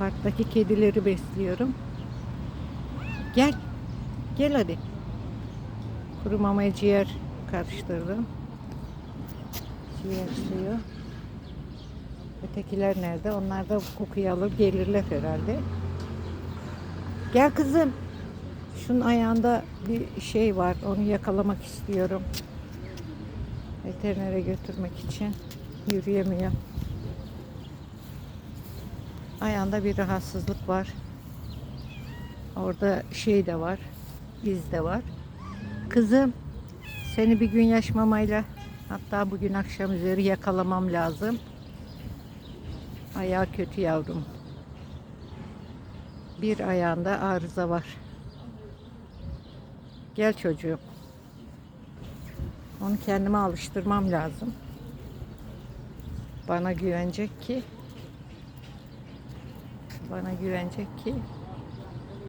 Parktaki kedileri besliyorum. Gel. Gel hadi. Kuru mamaya ciğer karıştırdım. Ciğer suyu. Ötekiler nerede? Onlar da kokuyu alıp gelirler herhalde. Gel kızım. Şunun ayağında bir şey var. Onu yakalamak istiyorum. Veterinere götürmek için. Yürüyemiyor. Ayağında bir rahatsızlık var. Orada şey de var. iz de var. Kızım seni bir gün yaş mamayla hatta bugün akşam üzeri yakalamam lazım. Ayağı kötü yavrum. Bir ayağında arıza var. Gel çocuğum. Onu kendime alıştırmam lazım. Bana güvenecek ki bana güvenecek ki